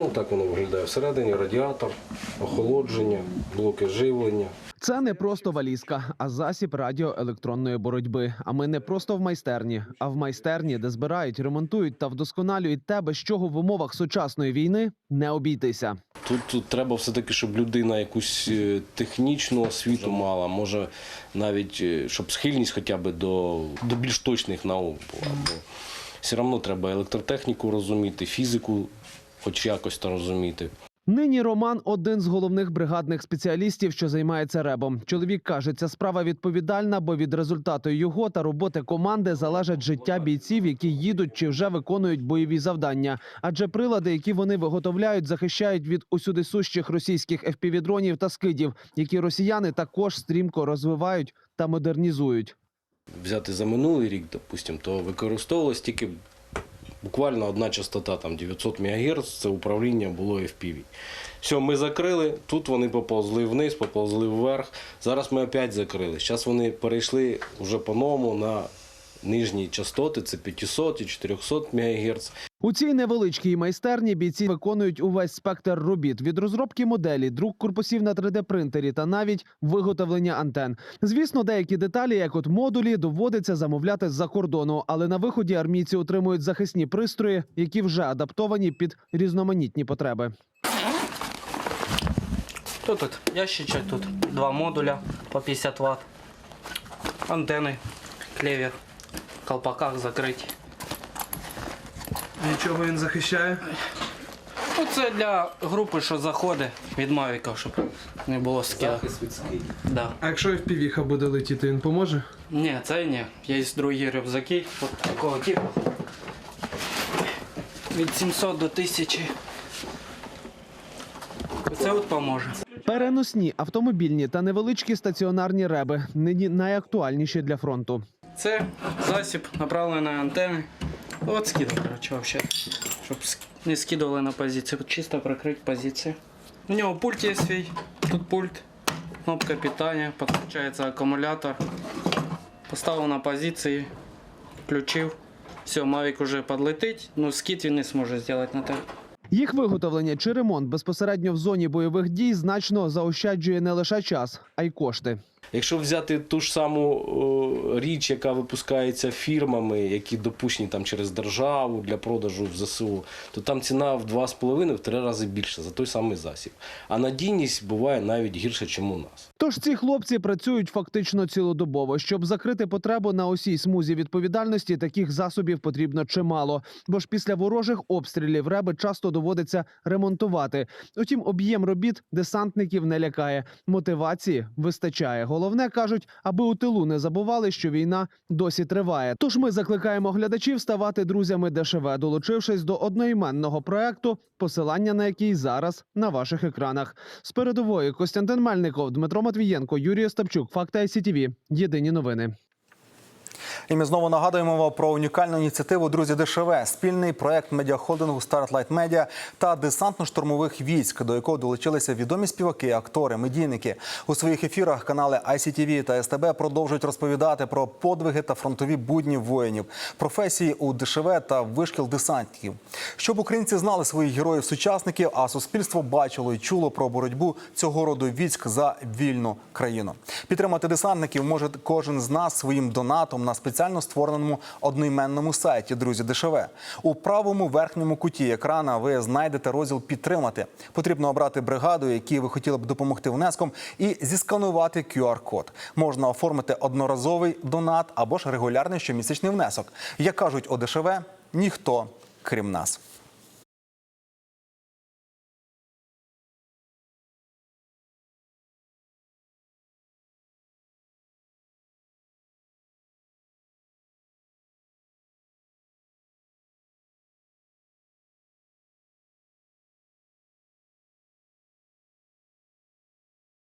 Ну, так воно виглядає всередині, радіатор, охолодження, блоки живлення. Це не просто валізка, а засіб радіоелектронної боротьби. А ми не просто в майстерні, а в майстерні, де збирають, ремонтують та вдосконалюють те, без чого в умовах сучасної війни не обійтися. Тут, тут треба все-таки, щоб людина якусь е, технічну освіту мала, може навіть е, щоб схильність хоча б до, до більш точних наук була. Бо все одно треба електротехніку розуміти, фізику хоч якось то розуміти. Нині Роман один з головних бригадних спеціалістів, що займається ребом. Чоловік каже, ця справа відповідальна, бо від результату його та роботи команди залежить життя бійців, які їдуть чи вже виконують бойові завдання. Адже прилади, які вони виготовляють, захищають від усюди сущих російських FPV-дронів та скидів, які росіяни також стрімко розвивають та модернізують. Взяти за минулий рік, допустим, то використовувалась тільки буквально одна частота, там 900 МГц, це управління було FPV. Все, ми закрили, тут вони поповзли вниз, поповзли вверх. Зараз ми опять закрили. Зараз вони перейшли вже по-новому на нижні частоти, це 500 і 400 МГц. У цій невеличкій майстерні бійці виконують увесь спектр робіт від розробки моделі, друк корпусів на 3D-принтері та навіть виготовлення антен. Звісно, деякі деталі, як от модулі, доводиться замовляти з-за кордону, але на виході армійці отримують захисні пристрої, які вже адаптовані під різноманітні потреби. Тут от ящичок, тут два модуля по 50 Вт. Антенни, клевер, колпаках закриті. Нічого він захищає. Ну, це для групи, що заходить від Мавіка, щоб не було від скидів. Да. А якщо FPV буде летіти, він поможе? Ні, це ні. Є другі рюкзаки от такого типу. Від 700 до 1000. Це от поможе. Переносні автомобільні та невеличкі стаціонарні реби нині найактуальніші для фронту. Це засіб направлений на антени. От скидав, коротше, вообще. Щоб не скидували на позиції. Чисто прикрити позиції. У нього пульт є свій. Тут пульт, кнопка питання, підключається акумулятор. Поставив на позиції, включив. Все, Mavic уже подлетить, ну скид він не зможе зробити на тебе. Їх виготовлення чи ремонт безпосередньо в зоні бойових дій значно заощаджує не лише час, а й кошти. Якщо взяти ту ж саму річ, яка випускається фірмами, які допущені там через державу для продажу в ЗСУ, то там ціна в 2,5-3 рази більша за той самий засіб. А надійність буває навіть гірше, ніж у нас. Тож ці хлопці працюють фактично цілодобово. Щоб закрити потребу на усій смузі відповідальності, таких засобів потрібно чимало. Бо ж після ворожих обстрілів реби часто доводиться ремонтувати. Утім, об'єм робіт десантників не лякає. Мотивації вистачає. Головне кажуть, аби у тилу не забували, що війна досі триває. Тож ми закликаємо глядачів ставати друзями ДШВ, долучившись до одноіменного проекту, посилання на який зараз на ваших екранах. З передової Костянтин Мельников, Дмитро Матвієнко, Юрій Остапчук. Факти ICTV. Єдині новини. І ми знову нагадуємо вам про унікальну ініціативу Друзі ДШВ, спільний проект медіахолдингу Starlight Media та десантно-штурмових військ, до якого долучилися відомі співаки, актори, медійники. У своїх ефірах канали ICTV та СТБ продовжують розповідати про подвиги та фронтові будні воїнів, професії у ДШВ та вишкіл десантників. Щоб українці знали своїх героїв-сучасників, а суспільство бачило і чуло про боротьбу цього роду військ за вільну країну. Підтримати десантників може кожен з нас своїм донатом на спеціально створеному одноіменному сайті Друзі ДШВ. У правому верхньому куті екрана ви знайдете розділ Підтримати. Потрібно обрати бригаду, якій ви хотіли б допомогти внеском, і зісканувати QR-код. Можна оформити одноразовий донат або ж регулярний щомісячний внесок. Як кажуть ОДШВ, ніхто крім нас.